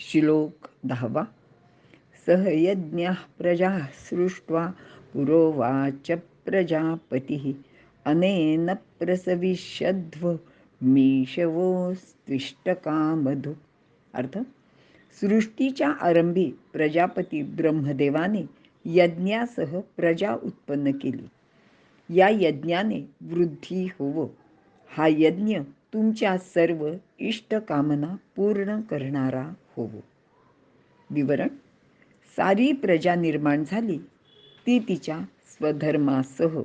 श्लोक दहावा सहयज्ञ प्रजा सृष्ट्वा पुरोवाच प्रजापतिः। अनेन प्रसविष्यध्व मीशवोस्त्विष्टकामधु अर्थ सृष्टीच्या आरंभी प्रजापती ब्रह्मदेवाने यज्ञासह प्रजा उत्पन्न केली। या यज्ञाने वृद्धी होवो। हा यज्ञ तुमच्या सर्व इष्टकामना पूर्ण करणारा होवो. विवरण सारी प्रजा निर्माण झाली ती तिच्या स्वधर्मासह.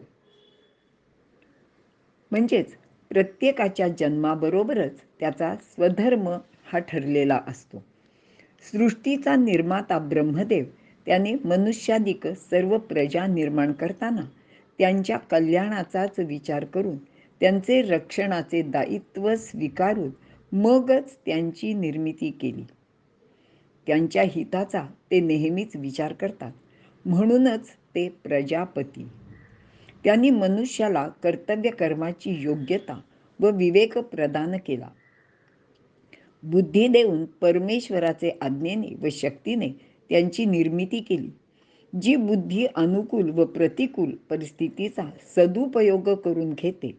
म्हणजेच प्रत्येकाच्या जन्माबरोबरच त्याचा स्वधर्म हा ठरलेला असतो. सृष्टीचा निर्माता ब्रह्मदेव त्याने मनुष्यादिक सर्व प्रजा निर्माण करताना त्यांच्या कल्याणाचाच विचार करून त्यांचे रक्षणाचे दायित्व स्वीकारून मगच त्यांची निर्मिती केली. त्यांच्या हिताचा ते नेहमीच विचार करतात. म्हणूनच ते प्रजापती. त्यांनी मनुष्याला कर्तव्य कर्माची योग्यता व विवेक प्रदान केला. बुद्धी देऊन परमेश्वराचे आज्ञेने व शक्तीने त्यांची निर्मिती केली. जी बुद्धी अनुकूल व प्रतिकूल परिस्थितीचा सदुपयोग करून घेते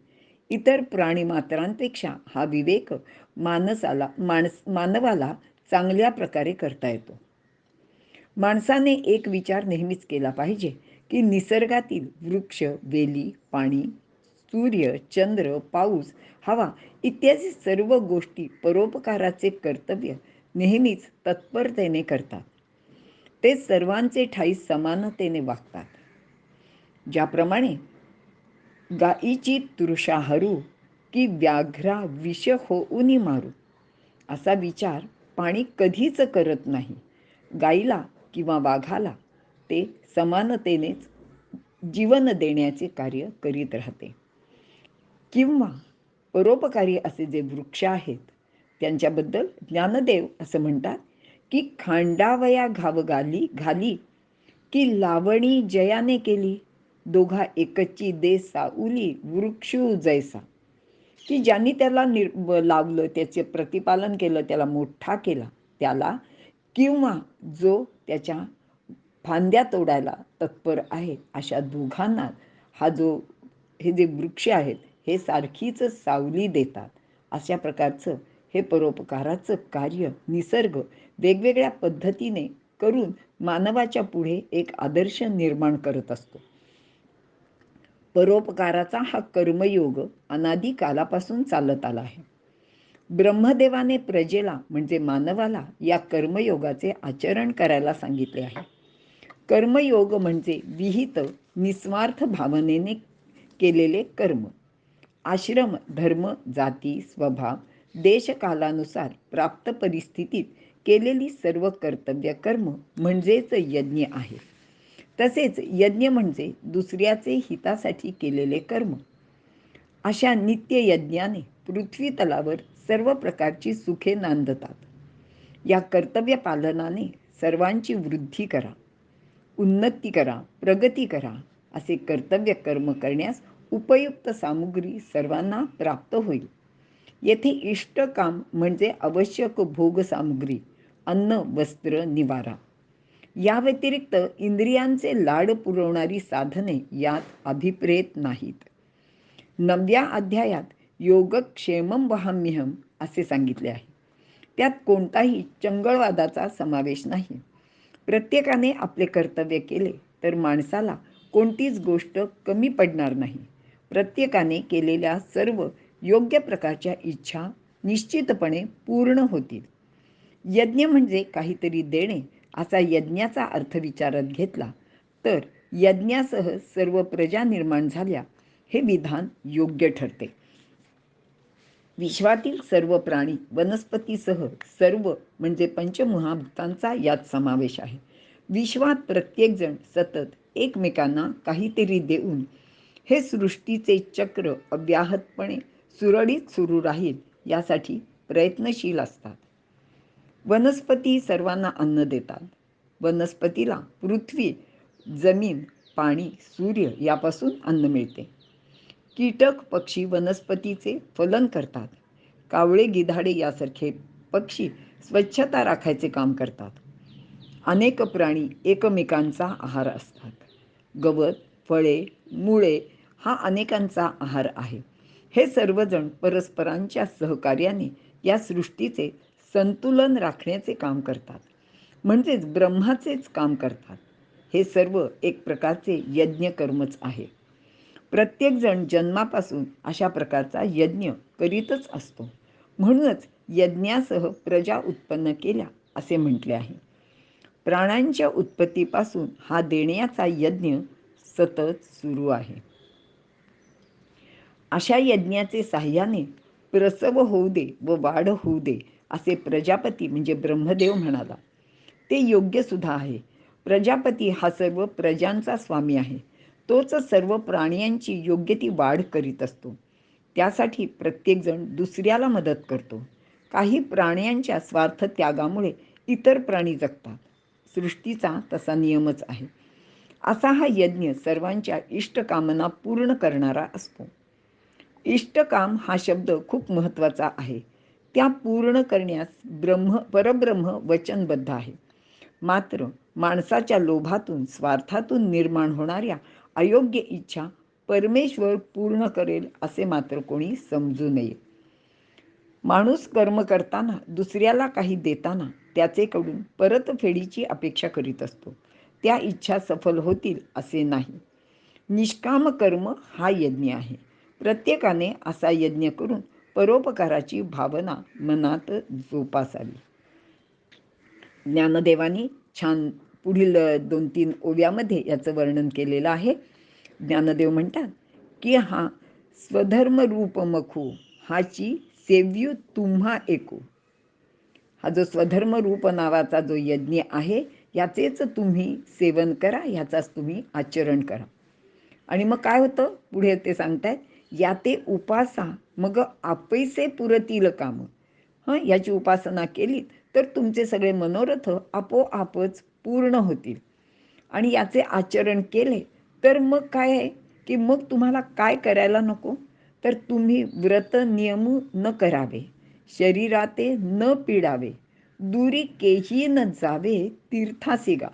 इतर प्राणीमात्रांपेक्षा हा विवेक माणसाला माणस मानवाला चांगल्या प्रकारे करता येतो. माणसाने एक विचार नेहमीच केला पाहिजे की निसर्गातील वृक्ष वेली पाणी सूर्य चंद्र पाऊस हवा इत्यादी सर्व गोष्टी परोपकाराचे कर्तव्य नेहमीच तत्परतेने करतात. ते सर्वांचे ठाई समानतेने वागतात. ज्याप्रमाणे गाईची तृषा हरू की व्याघ्रा विष होऊनी मारू असा विचार पाणी कधीच करत नाही. गाईला किंवा वाघाला ते समानतेनेच जीवन देण्याचे कार्य करीत राहते. किंवा परोपकारी असे जे वृक्ष आहेत त्यांच्याबद्दल ज्ञानदेव असं म्हणतात की खांडावया घाव गाली घाली की लावणी जयाने केली. दोघा एकची दे साऊली वृक्षू जैसा. की ज्यांनी त्याला निर लावलं त्याचे प्रतिपालन केलं त्याला मोठा केला त्याला किंवा जो त्याच्या फांद्या तोडायला तत्पर आहे अशा दोघांना हा जो हे जे वृक्ष आहेत हे सारखीच सावली देतात. अशा प्रकारचं हे परोपकाराचं कार्य निसर्ग वेगवेगळ्या पद्धतीने करून मानवाच्या पुढे एक आदर्श निर्माण करत असतो. परोपकाराचा हा कर्मयोग अनादी कालापासून चालत आला आहे. ब्रह्मदेवाने प्रजेला म्हणजे मानवाला या कर्मयोगाचे आचरण करायला सांगितले आहे. कर्मयोग म्हणजे विहित निस्वार्थ भावनेने केलेले कर्म. आश्रम धर्म जाती स्वभाव देशकालानुसार प्राप्त परिस्थितीत केलेली सर्व कर्तव्य कर्म म्हणजेच यज्ञ आहे. तसेच यज्ञ म्हणजे दुसऱ्याचे हितासाठी केलेले कर्म. अशा नित्य यज्ञाने पृथ्वी तलावर सर्व प्रकारची सुखे नांदतात. या कर्तव्य पालनाने सर्वांची वृद्धी करा उन्नती करा प्रगती करा असे कर्तव्य कर्म करण्यास उपयुक्त सामुग्री सर्वांना प्राप्त होईल. येथे इष्ट काम म्हणजे आवश्यक भोग सामुग्री अन्न वस्त्र निवारा. या व्यतिरिक्त इंद्रियांचे लाड पुरवणारी साधने यात अभिप्रेत नाहीत. नवव्या अध्यायात योगक्षेमम वहाम्यहम असे सांगितले आहे. त्यात कोणताही चंगळवादाचा समावेश नाही. प्रत्येकाने आपले कर्तव्य केले तर माणसाला कोणतीच गोष्ट कमी पडणार नाही. प्रत्येकाने केलेल्या सर्व योग्य प्रकारच्या इच्छा निश्चितपणे पूर्ण होतील. यज्ञ म्हणजे काहीतरी देणे असा यज्ञाचा अर्थ विचारात घेतला. तर यज्ञासह सर्व प्रजा निर्माण झाल्या हे विधान योग्य ठरते. विश्वातील सर्व प्राणी वनस्पतीसह सर्व म्हणजे पंचमहाभूतांचा यात समावेश आहे. विश्वात प्रत्येकजण सतत एकमेकांना काहीतरी देऊन हे सृष्टीचे चक्र अव्याहतपणे सुरळीत सुरू राहील यासाठी प्रयत्नशील असतात. वनस्पती सर्वांना अन्न देतात. वनस्पतीला पृथ्वी जमीन पाणी सूर्य यापासून अन्न मिळते. कीटक पक्षी वनस्पतीचे फलन करतात. कावळे गिधाडे यासारखे पक्षी स्वच्छता राखायचे काम करतात. अनेक प्राणी एकमेकांचा आहार असतात. गवत फळे मुळे हा अनेकांचा आहार आहे. हे सर्वजण परस्परांच्या सहकार्याने या सृष्टीचे संतुलन राखण्याचे काम करतात. म्हणजेच ब्रह्माचेच काम करतात. हे सर्व एक प्रकारचे यज्ञकर्मच आहे. प्रत्येकजण जन्मापासून अशा प्रकारचा यज्ञ करीतच असतो. म्हणूनच यज्ञासह प्रजा उत्पन्न केल्या असे म्हटले आहे. प्राण्यांच्या उत्पत्तीपासून हा देण्याचा यज्ञ सतत सुरू आहे. अशा यज्ञाचे साह्याने प्रसव होऊ दे व वाढ होऊ दे असे प्रजापती म्हणजे ब्रह्मदेव म्हणाला. ते योग्य सुद्धा आहे. प्रजापती हा सर्व प्रजांचा स्वामी आहे. तोच सर्व प्राण्यांची योग्य ती वाढ करीत असतो. त्यासाठी प्रत्येकजण दुसऱ्याला मदत करतो. काही प्राण्यांच्या स्वार्थ त्यागामुळे इतर प्राणी जगतात. सृष्टीचा तसा नियमच आहे. असा हा यज्ञ सर्वांच्या इष्टकामना पूर्ण करणारा असतो. इष्टकाम हा शब्द खूप महत्त्वाचा आहे. त्या पूर्ण करण्यास ब्रह्म परब्रह्म वचनबद्ध आहे. मात्र माणसाच्या लोभातून स्वार्थातून निर्माण होणाऱ्या अयोग्य इच्छा परमेश्वर पूर्ण करेल असे मात्र कोणी समजू नये. माणूस कर्म करताना दुसऱ्याला काही देताना त्याचेकडून परतफेडीची अपेक्षा करीत असतो. त्या इच्छा सफल होतील असे नाही. निष्काम कर्म हा यज्ञ आहे. प्रत्येकाने असा यज्ञ करून परोपकाराची भावना मनात जोपासावी ज्ञानदेवानी छान पुढील दोन तीन ओव्यामध्ये याचं वर्णन केलेलं आहे. ज्ञानदेव म्हणतात की हा स्वधर्म रूप मखू हाची सेव्यू तुम्हा एकू. हा जो स्वधर्म रूप नावाचा जो यज्ञ आहे याचेच तुम्ही सेवन करा ह्याचाच तुम्ही आचरण करा. आणि मग काय होतं? पुढे ते सांगतायत या ते उपासा मग आपैसे पुरतील काम. हं याची उपासना केली तर तुमचे सगळे मनोरथ आपोआपच पूर्ण होतील. आणि याचे आचरण केले तर मग काय आहे? की मग तुम्हाला काय करायला नको? तर तुम्ही व्रत नियम न करावे शरीराते न पिडावे दुरी केही न जावे तीर्थासिगा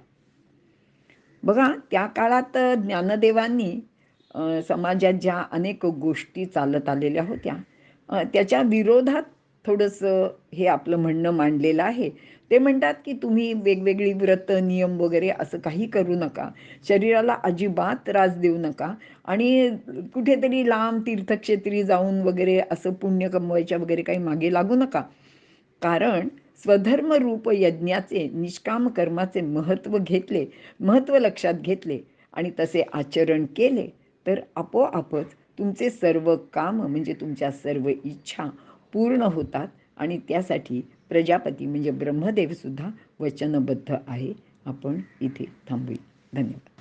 बघा त्या काळात ज्ञानदेवांनी समाजात ज्या अनेक गोष्टी चालत आलेल्या होत्या त्याच्या विरोधात थोडंसं हे आपलं म्हणणं मांडलेलं आहे. ते म्हणतात की तुम्ही वेगवेगळी व्रत नियम वगैरे असं काही करू नका. शरीराला अजिबात त्रास देऊ नका. आणि कुठेतरी लांब तीर्थक्षेत्री जाऊन वगैरे असं पुण्य कमवायच्या वगैरे काही मागे लागू नका. कारण स्वधर्म रूप यज्ञाचे निष्काम कर्माचे महत्त्व घेतले महत्त्व लक्षात घेतले आणि तसे आचरण केले. तर आपोआपच तुमचे सर्व काम म्हणजे तुमच्या सर्व इच्छा पूर्ण होतात आणि त्यासाठी प्रजापती म्हणजे ब्रह्मदेवसुद्धा वचनबद्ध आहे. आपण इथे थांबूया. धन्यवाद.